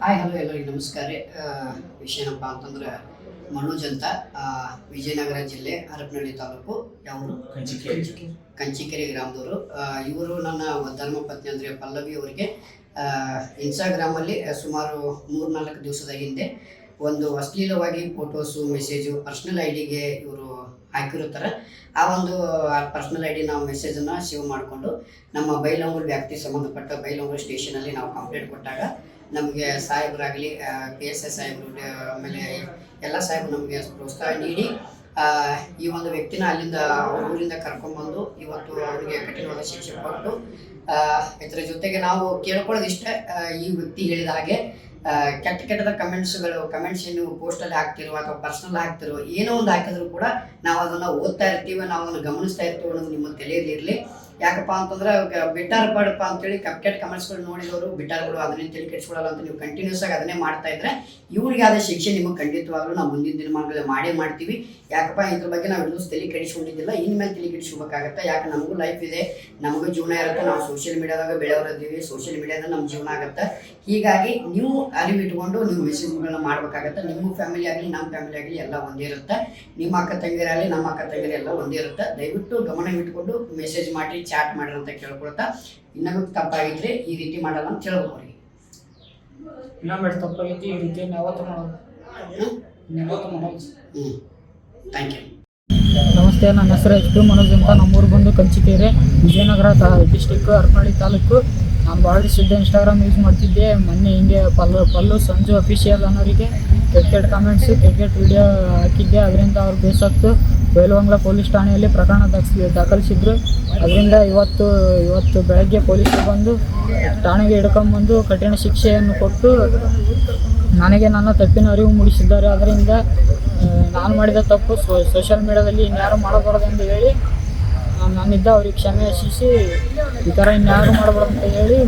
Hi hello ಎಲ್ಲರಿಗೂ ನಮಸ್ಕಾರ ರೀ. ಆ, ವಿಷಯ ಏನಪ್ಪ ಅಂತಂದ್ರೆ ಮನೋಜ್ ಅಂತ ವಿಜಯನಗರ ಜಿಲ್ಲೆ ಹರಪನಹಳ್ಳಿ ತಾಲೂಕು ಯಾವರು? ಕಂಚಿಕೆರೆ. ಗ್ರಾಮದವರು. ಇವರು ನನ್ನ ಧರ್ಮ ಪತ್ನಿ ಅಂದರೆ ಪಲ್ಲವಿ ಅವರಿಗೆ ಇನ್ಸ್ಟಾಗ್ರಾಮಲ್ಲಿ ಸುಮಾರು ಮೂರ್ನಾಲ್ಕು ದಿವಸದ ಹಿಂದೆ ಒಂದು ಅಶ್ಲೀಲವಾಗಿ ಫೋಟೋಸು ಮೆಸೇಜು ಪರ್ಸ್ನಲ್ ಐ ಡಿಗೆ ಇವರು ಹಾಕಿರುತ್ತಾರೆ. ಆ ಒಂದು ಪರ್ಸ್ನಲ್ ಐ ಡಿ ನಾವು ಮೆಸೇಜನ್ನು ಸೇವ್ ಮಾಡಿಕೊಂಡು ನಮ್ಮ ಬೈಲಂಗೂರು ವ್ಯಾಪ್ತಿ ಸಂಬಂಧಪಟ್ಟ ಬೈಲಹೊಂಗಲ ಸ್ಟೇಷನಲ್ಲಿ ನಾವು ಕಂಪ್ಲೇಂಟ್ ಕೊಟ್ಟಾಗ ನಮಗೆ ಸಾಹೇಬರಾಗಲಿ ಕೆ ಎಸ್ ಎಸ್ ಸಾಹೇಬರು ಆಮೇಲೆ ಎಲ್ಲ ಸಾಹೇಬರು ನಮಗೆ ಪ್ರೋತ್ಸಾಹ ನೀಡಿ ಈ ಒಂದು ವ್ಯಕ್ತಿನ ಅಲ್ಲಿಂದ ಊರಿಂದ ಕರ್ಕೊಂಡ್ಬಂದು ಇವತ್ತು ಅವರಿಗೆ ಕಠಿಣವಾದ ಶಿಕ್ಷೆ ಕೊಟ್ಟು ಇದರ ಜೊತೆಗೆ ನಾವು ಕೇಳ್ಕೊಳ್ಳೋದಿಷ್ಟೇ ಈ ವ್ಯಕ್ತಿ ಹೇಳಿದ ಹಾಗೆ ಕೆಟ್ಟ ಕೆಟ್ಟದ ಕಮೆಂಟ್ಸ್ಗಳು, ಕಮೆಂಟ್ಸ್ ಏನು ಪೋಸ್ಟಲ್ಲಿ ಹಾಕ್ತಿರೋ ಅಥವಾ ಪರ್ಸ್ನಲ್ ಹಾಕ್ತಿರೋ ಏನೋ ಒಂದು ಹಾಕಿದ್ರು ಕೂಡ ನಾವು ಅದನ್ನು ಓದ್ತಾ ಇರ್ತೀವಿ, ನಾವು ಅದನ್ನು ಗಮನಿಸ್ತಾ ಇರ್ತೀವಿ ಅನ್ನೋದು ನಿಮ್ಮ ತಲೆಯಲ್ಲಿರಲಿ. ಯಾಕಪ್ಪ ಅಂತಂದ್ರೆ ಬಿಟ್ಟಾರ್ ಬಡಪ್ಪ ಅಂತೇಳಿ ಕಪ್ ಕೆಟ್ಟ ಕಮೆಂಟ್ಸ್ಗಳು ನೋಡಿದವರು, ಬಿಟ್ಟಾರ್ಗಳು, ಅದನ್ನೇ ತಲೆ ಕೆಡಿಸ್ಕೊಳ್ಳಲ್ಲ ಅಂತ ನೀವು ಕಂಟಿನ್ಯೂಸ್ ಆಗಿ ಅದನ್ನೇ ಮಾಡ್ತಾ ಇದ್ರೆ ಇವ್ರಿಗೆ ಆದ ಶಿಕ್ಷೆ ನಿಮಗೆ ಖಂಡಿತವಾಗ್ಲೂ ನಾವು ಮುಂದಿನ ದಿನಮಾನಗಳಲ್ಲಿ ಮಾಡೇ ಮಾಡ್ತೀವಿ. ಯಾಕಪ್ಪ ಇದ್ರ ಬಗ್ಗೆ ನಾವು ಇನ್ನೂ ತಲೆ ಕೆಡಿಸ್ಕೊಂಡಿದ್ದಿಲ್ಲ ಇನ್ಮೇಲೆ ತಲೆ ಕೆಡಿಸ್ಕೋಬೇಕಾಗತ್ತೆ. ಯಾಕೆ ನಮಗೂ ಲೈಫ್ ಇದೆ, ನಮಗೂ ಜೀವನ ಇರುತ್ತೆ, ನಾವು ಸೋಷಿಯಲ್ ಮೀಡಿಯಾದಾಗ ಬೆಳೆಯವರದ್ದೀವಿ ಸೋಷಿಯಲ್ ಮೀಡಿಯಾದ ನಮ್ಮ ಜೀವನ ಆಗುತ್ತೆ. ಹೀಗಾಗಿ ನೀವು ಅರಿವಿಟ್ಕೊಂಡು ನೀವು ಮೆಸೇಜ್ಗಳನ್ನ ಮಾಡ್ಬೇಕಾಗತ್ತೆ. ನಿಮ್ಮ ಫ್ಯಾಮಿಲಿ ಆಗಲಿ ನಮ್ಮ ಫ್ಯಾಮಿಲಿ ಆಗಲಿ ಎಲ್ಲ ಒಂದೇ ಇರುತ್ತೆ. ನಿಮ್ಮ ಅಕ್ಕ ತಂಗಿರಾಗಲಿ ನಮ್ಮ ಅಕ್ಕ ತಂಗಿರ ಎಲ್ಲ ಒಂದೇ ಇರುತ್ತೆ. ದಯವಿಟ್ಟು ಗಮನ ಇಟ್ಕೊಂಡು ಮೆಸೇಜ್ ಮಾಡಿ. ಚಾಟ್ ಮಾಡ್ರಿ ಅಂತ ಕೇಳ್ಕೊಳ್ತಾ. ಇನ್ನೊಂದು ತಪ್ಪಾಗಿದ್ರೆ ಈ ರೀತಿ ಮಾಡಲ್ಲ ಅಂತ ಕೇಳ್ಬೋದು ಅವ್ರಿಗೆ. ತಪ್ಪಾಗಿದ್ದು ಈ ರೀತಿ ಯಾವತ್ತು ಮಾಡೋದು ಯಾವತ್ತು ಮಾಡೋದು ಹ್ಞೂ ಥ್ಯಾಂಕ್ ಯು ನಮಸ್ತೆ ನನ್ನ ಹೆಸರು ಎಚ್ ಪಿ ಮನೋಜ್ ಅಂತ. ನಮ್ಮೂರು ಬಂದು ಕಂಚಿಕೇರಿ ವಿಜಯನಗರ ತಾ ಡಿಸ್ಟಿಕ್ ಹರಪನಹಳ್ಳಿ ತಾಲೂಕು. ನಾನು ಭಾಳ ಸುದ್ದಿ ಇನ್ಸ್ಟಾಗ್ರಾಮ್ ಯೂಸ್ ಮಾಡ್ತಿದ್ದೆ. ಮೊನ್ನೆ ಹಿಂಗೆ ಪಲ್ಲು ಪಲ್ಲು ಸಂಜು ಅಫಿಷಿಯಲ್ ಅನ್ನೋರಿಗೆ ಕೆಟ್ಟ ಕೆಟ್ಟ ಕಾಮೆಂಟ್ಸು ಕೆಟ್ಟ ಕೆಟ್ಟ ವಿಡಿಯೋ ಹಾಕಿದ್ದೆ. ಅದರಿಂದ ಅವ್ರು ಬೇಸತ್ತು. ಬೈಲವಂಗ್ಲ ಪೊಲೀಸ್ ಠಾಣೆಯಲ್ಲಿ ಪ್ರಕರಣ ದಾಖಲಿಸಿ ದಾಖಲಿಸಿದ್ರು. ಅದರಿಂದ ಇವತ್ತು ಇವತ್ತು ಬೆಳಗ್ಗೆ ಪೊಲೀಸರು ಬಂದು ಠಾಣೆಗೆ ಹಿಡ್ಕೊಂಬಂದು ಕಠಿಣ ಶಿಕ್ಷೆಯನ್ನು ಕೊಟ್ಟು ನನಗೆ ನನ್ನ ತಪ್ಪಿನ ಅರಿವು ಮೂಡಿಸಿದ್ದಾರೆ. ಅದರಿಂದ ನಾನು ಮಾಡಿದ ತಪ್ಪು ಸೋಷಿಯಲ್ ಮೀಡಿಯಾದಲ್ಲಿ ಇನ್ಯಾರು ಮಾಡಬಾರ್ದು ಎಂದು ಹೇಳಿ ನಾನಿದ್ದ ಅವ್ರಿಗೆ ಕ್ಷಮೆ ಯಶಿಸಿ ಈ ಥರ ಇನ್ಯಾರು ಮಾಡಬಾರ್ದು ಅಂತ ಹೇಳಿ